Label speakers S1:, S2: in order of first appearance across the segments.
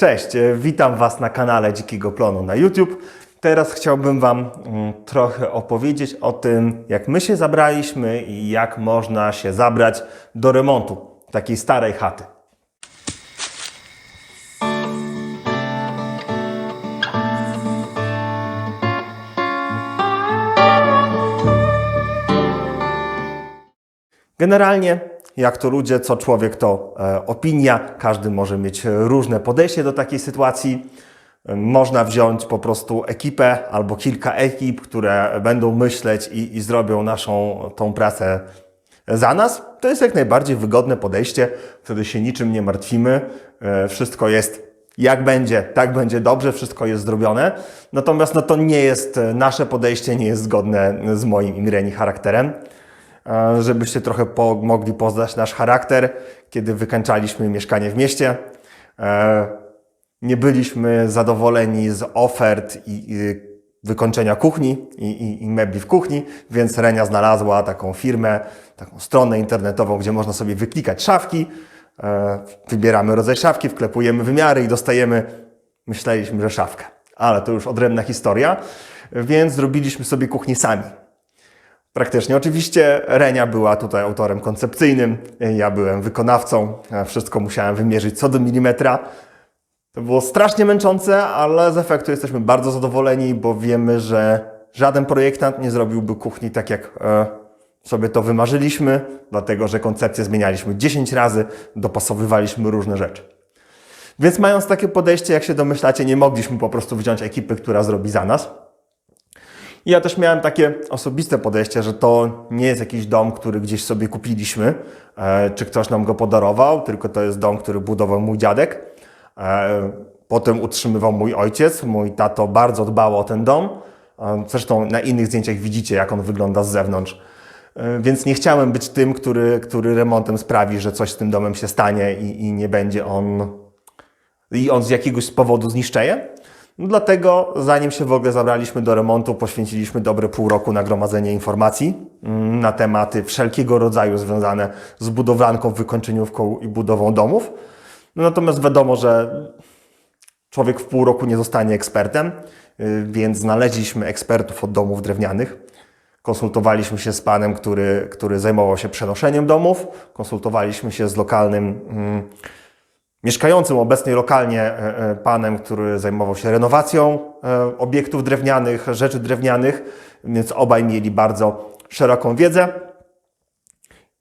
S1: Cześć, e, witam Was na kanale Dzikiego Plonu na YouTube. Teraz chciałbym Wam mm, trochę opowiedzieć o tym, jak my się zabraliśmy i jak można się zabrać do remontu takiej starej chaty. Generalnie, jak to ludzie, co człowiek, to e, opinia. Każdy może mieć różne podejście do takiej sytuacji. Można wziąć po prostu ekipę albo kilka ekip, które będą myśleć i, i zrobią naszą tą pracę za nas. To jest jak najbardziej wygodne podejście. Wtedy się niczym nie martwimy. E, Wszystko jest jak będzie, tak będzie dobrze, wszystko jest zrobione. Natomiast no, to nie jest e, nasze podejście, nie jest zgodne z moim Imreni charakterem żebyście trochę po, mogli poznać nasz charakter, kiedy wykańczaliśmy mieszkanie w mieście. E, Nie byliśmy zadowoleni z ofert i, i wykończenia kuchni i, i, i mebli w kuchni, więc Renia znalazła taką firmę, taką stronę internetową, gdzie można sobie wyklikać szafki. E, Wybieramy rodzaj szafki, wklepujemy wymiary i dostajemy, myśleliśmy, że szafkę. Ale to już odrębna historia, więc zrobiliśmy sobie kuchnię sami. Praktycznie. Oczywiście Renia była tutaj autorem koncepcyjnym, ja byłem wykonawcą, wszystko musiałem wymierzyć co do milimetra. To było strasznie męczące, ale z efektu jesteśmy bardzo zadowoleni, bo wiemy, że żaden projektant nie zrobiłby kuchni tak, jak e, sobie to wymarzyliśmy, dlatego że koncepcję zmienialiśmy 10 razy, dopasowywaliśmy różne rzeczy. Więc mając takie podejście, jak się domyślacie, nie mogliśmy po prostu wziąć ekipy, która zrobi za nas. I ja też miałem takie osobiste podejście, że to nie jest jakiś dom, który gdzieś sobie kupiliśmy, e, czy ktoś nam go podarował, tylko to jest dom, który budował mój dziadek. E, potem utrzymywał mój ojciec. Mój tato bardzo dbał o ten dom. E, zresztą na innych zdjęciach widzicie, jak on wygląda z zewnątrz. Więc nie chciałem być tym, który, który remontem sprawi, że coś z tym domem się stanie i, i nie będzie on i on z jakiegoś powodu zniszczeje. No dlatego, zanim się w ogóle zabraliśmy do remontu, poświęciliśmy dobre pół roku na gromadzenie informacji mm, na tematy wszelkiego rodzaju związane z budowlanką, wykończeniówką i budową domów. No natomiast wiadomo, że człowiek w pół roku nie zostanie ekspertem, y, więc znaleźliśmy ekspertów od domów drewnianych. Konsultowaliśmy się z panem, który, który zajmował się przenoszeniem domów, konsultowaliśmy się z lokalnym mm, mieszkającym obecnie lokalnie e, e, panem, który zajmował się renowacją e, obiektów drewnianych, rzeczy drewnianych, więc obaj mieli bardzo szeroką wiedzę.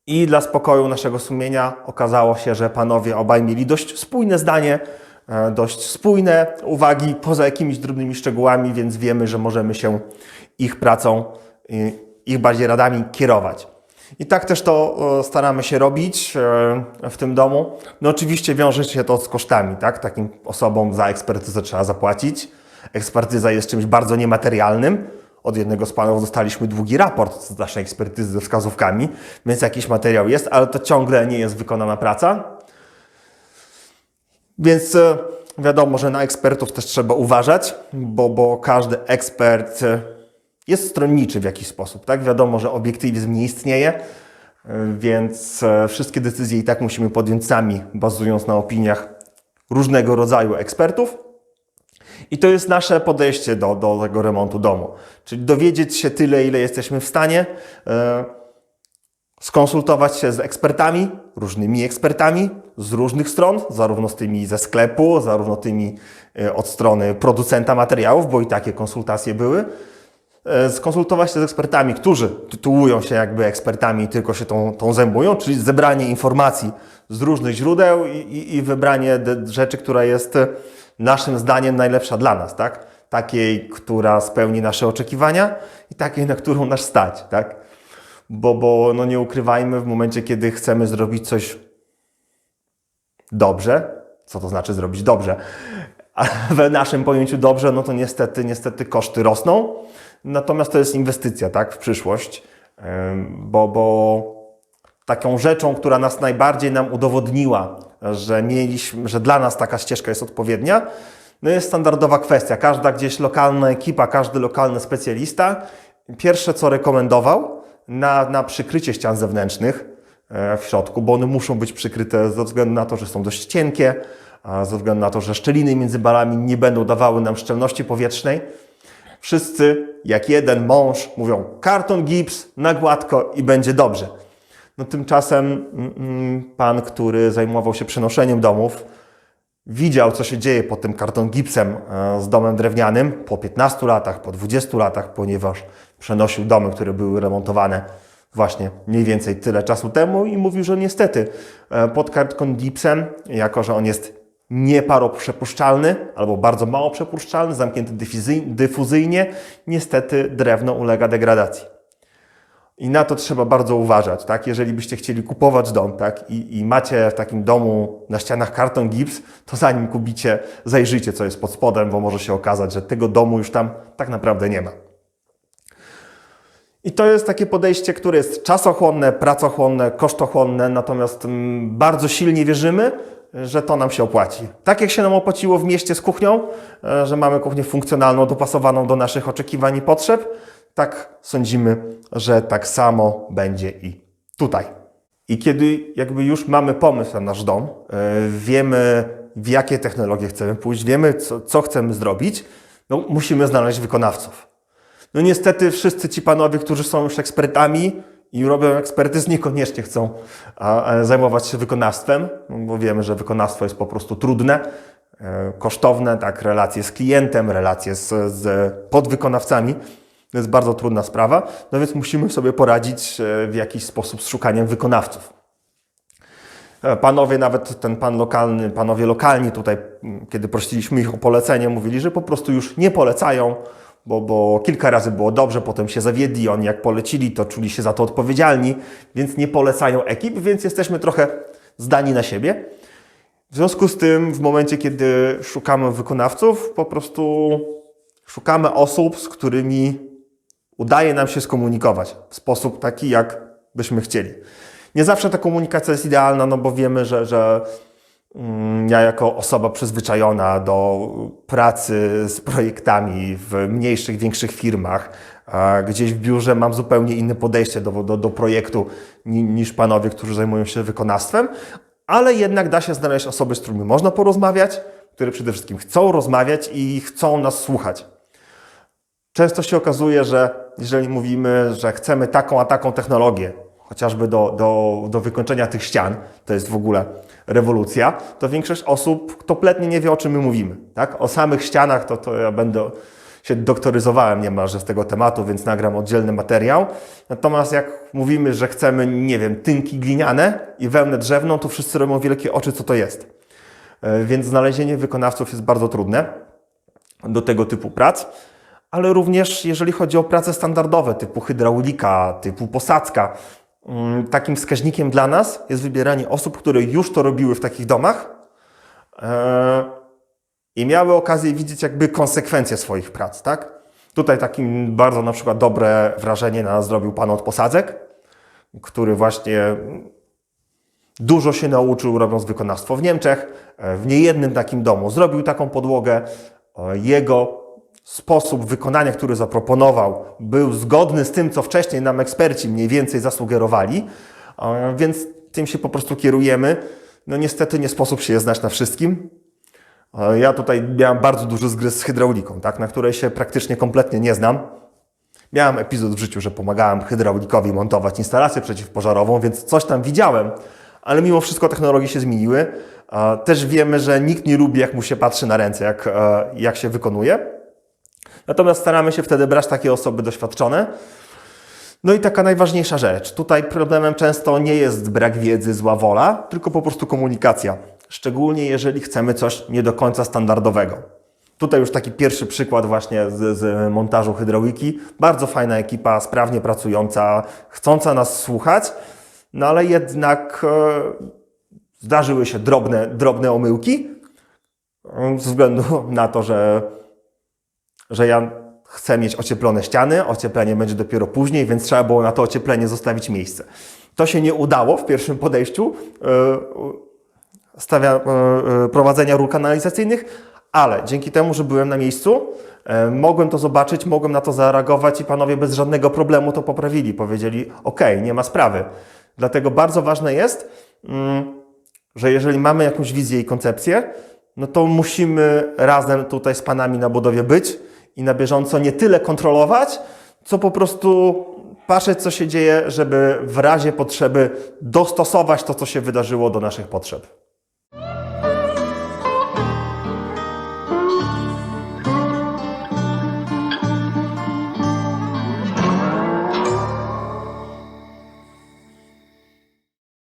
S1: I dla spokoju naszego sumienia okazało się, że panowie obaj mieli dość spójne zdanie, dość spójne uwagi poza jakimiś drobnymi szczegółami, więc wiemy, że możemy się ich pracą, ich bardziej radami kierować. I tak też to e, staramy się robić e, w tym domu. No oczywiście wiąże się to z kosztami, tak? Takim osobom za ekspertyzę trzeba zapłacić. Ekspertyza jest czymś bardzo niematerialnym. Od jednego z panów dostaliśmy długi raport z naszej ekspertyzy ze wskazówkami, więc jakiś materiał jest, ale to ciągle nie jest wykonana praca. Więc e, wiadomo, że na ekspertów też trzeba uważać, bo, bo każdy ekspert jest stronniczy w jakiś sposób. Tak? Wiadomo, że obiektywizm nie istnieje, e, więc e, wszystkie decyzje i tak musimy podjąć sami, bazując na opiniach różnego rodzaju ekspertów. I to jest nasze podejście do, do tego remontu domu. Czyli dowiedzieć się tyle, ile jesteśmy w stanie, e, skonsultować się z ekspertami, różnymi ekspertami z różnych stron, zarówno z tymi ze sklepu, zarówno tymi od strony producenta materiałów, bo i takie konsultacje były. E, Skonsultować się z ekspertami, którzy tytułują się jakby ekspertami i tylko się tą, tą zajmują, czyli zebranie informacji z różnych źródeł i, i, i wybranie rzeczy, która jest e, naszym zdaniem najlepsza dla nas, tak? Takiej, która spełni nasze oczekiwania i takiej, na którą nas stać, tak? Bo, bo no nie ukrywajmy, w momencie, kiedy chcemy zrobić coś dobrze, co to znaczy zrobić dobrze? W naszym pojęciu dobrze, no to niestety, niestety koszty rosną. Natomiast to jest inwestycja, tak, w przyszłość, bo, bo taką rzeczą, która nas najbardziej nam udowodniła, że mieliśmy, że dla nas taka ścieżka jest odpowiednia, no jest standardowa kwestia. Każda gdzieś lokalna ekipa, każdy lokalny specjalista, pierwsze co rekomendował na, na przykrycie ścian zewnętrznych e, w środku, bo one muszą być przykryte ze względu na to, że są dość cienkie, ze względu na to, że szczeliny między balami nie będą dawały nam szczelności powietrznej. Wszyscy, jak jeden mąż, mówią karton gips na gładko i będzie dobrze. No tymczasem mm, mm, pan, który zajmował się przenoszeniem domów, widział, co się dzieje pod tym karton gipsem e, z domem drewnianym po 15 latach, po 20 latach, ponieważ przenosił domy, które były remontowane właśnie mniej więcej tyle czasu temu i mówił, że niestety e, pod karton gipsem, jako że on jest nieparoprzepuszczalny albo bardzo mało przepuszczalny, zamknięty dyfuzy- dyfuzyjnie, niestety drewno ulega degradacji. I na to trzeba bardzo uważać, tak? Jeżeli byście chcieli kupować dom, tak? I, I macie w takim domu na ścianach karton gips, to zanim kupicie, zajrzyjcie, co jest pod spodem, bo może się okazać, że tego domu już tam tak naprawdę nie ma. I to jest takie podejście, które jest czasochłonne, pracochłonne, kosztochłonne, natomiast mm, bardzo silnie wierzymy, że to nam się opłaci. Tak jak się nam opłaciło w mieście z kuchnią, e, że mamy kuchnię funkcjonalną, dopasowaną do naszych oczekiwań i potrzeb, tak sądzimy, że tak samo będzie i tutaj. I kiedy jakby już mamy pomysł na nasz dom, e, wiemy w jakie technologie chcemy pójść, wiemy co, co chcemy zrobić, no musimy znaleźć wykonawców. No niestety wszyscy ci panowie, którzy są już ekspertami i robią ekspertyz, niekoniecznie chcą zajmować się wykonawstwem, bo wiemy, że wykonawstwo jest po prostu trudne, e, kosztowne, tak, relacje z klientem, relacje z, z podwykonawcami. To jest bardzo trudna sprawa, no więc musimy sobie poradzić e, w jakiś sposób z szukaniem wykonawców. E, Panowie, nawet ten pan lokalny, panowie lokalni tutaj, kiedy prosiliśmy ich o polecenie, mówili, że po prostu już nie polecają, bo, bo kilka razy było dobrze, potem się zawiedli, oni jak polecili, to czuli się za to odpowiedzialni, więc nie polecają ekip, więc jesteśmy trochę zdani na siebie. W związku z tym, w momencie, kiedy szukamy wykonawców, po prostu szukamy osób, z którymi udaje nam się skomunikować w sposób taki, jak byśmy chcieli. Nie zawsze ta komunikacja jest idealna, no bo wiemy, że, że ja jako osoba przyzwyczajona do pracy z projektami w mniejszych, większych firmach, gdzieś w biurze mam zupełnie inne podejście do, do, do projektu ni- niż panowie, którzy zajmują się wykonawstwem, ale jednak da się znaleźć osoby, z którymi można porozmawiać, które przede wszystkim chcą rozmawiać i chcą nas słuchać. Często się okazuje, że jeżeli mówimy, że chcemy taką a taką technologię, chociażby do, do, do wykończenia tych ścian, to jest w ogóle rewolucja, to większość osób kompletnie nie wie, o czym my mówimy. Tak? O samych ścianach to, to ja będę się doktoryzowałem niemalże z tego tematu, więc nagram oddzielny materiał. Natomiast jak mówimy, że chcemy, nie wiem, tynki gliniane i wełnę drzewną, to wszyscy robią wielkie oczy, co to jest. E, Więc znalezienie wykonawców jest bardzo trudne do tego typu prac ale również jeżeli chodzi o prace standardowe typu hydraulika, typu posadzka. Mm, Takim wskaźnikiem dla nas jest wybieranie osób, które już to robiły w takich domach e, i miały okazję widzieć jakby konsekwencje swoich prac, tak? Tutaj takim bardzo na przykład dobre wrażenie na nas zrobił pan od posadzek, który właśnie Dużo się nauczył robiąc wykonawstwo w Niemczech, e, w niejednym takim domu. Zrobił taką podłogę. E, Jego sposób wykonania, który zaproponował, był zgodny z tym, co wcześniej nam eksperci mniej więcej zasugerowali, więc tym się po prostu kierujemy. No niestety nie sposób się je znać na wszystkim. Ja tutaj miałem bardzo duży zgryz z hydrauliką, tak, na której się praktycznie kompletnie nie znam. Miałem epizod w życiu, że pomagałem hydraulikowi montować instalację przeciwpożarową, więc coś tam widziałem, ale mimo wszystko technologie się zmieniły. Też wiemy, że nikt nie lubi, jak mu się patrzy na ręce, jak, e, jak się wykonuje. Natomiast staramy się wtedy brać takie osoby doświadczone. No i taka najważniejsza rzecz. Tutaj problemem często nie jest brak wiedzy, zła wola, tylko po prostu komunikacja. Szczególnie jeżeli chcemy coś nie do końca standardowego. Tutaj już taki pierwszy przykład właśnie z, z montażu hydrauliki. Bardzo fajna ekipa, sprawnie pracująca, chcąca nas słuchać, no ale jednak e, zdarzyły się drobne, drobne omyłki e, ze względu na to, że że ja chcę mieć ocieplone ściany, ocieplenie będzie dopiero później, więc trzeba było na to ocieplenie zostawić miejsce. To się nie udało w pierwszym podejściu e, stawia, e, e, prowadzenia ról kanalizacyjnych, ale dzięki temu, że byłem na miejscu, mogłem to zobaczyć, mogłem na to zareagować i panowie bez żadnego problemu to poprawili. Powiedzieli, ok, nie ma sprawy. Dlatego bardzo ważne jest, mm, że jeżeli mamy jakąś wizję i koncepcję, no to musimy razem tutaj z Panami na budowie być i na bieżąco nie tyle kontrolować, co po prostu patrzeć, co się dzieje, żeby w razie potrzeby dostosować to, co się wydarzyło do naszych potrzeb.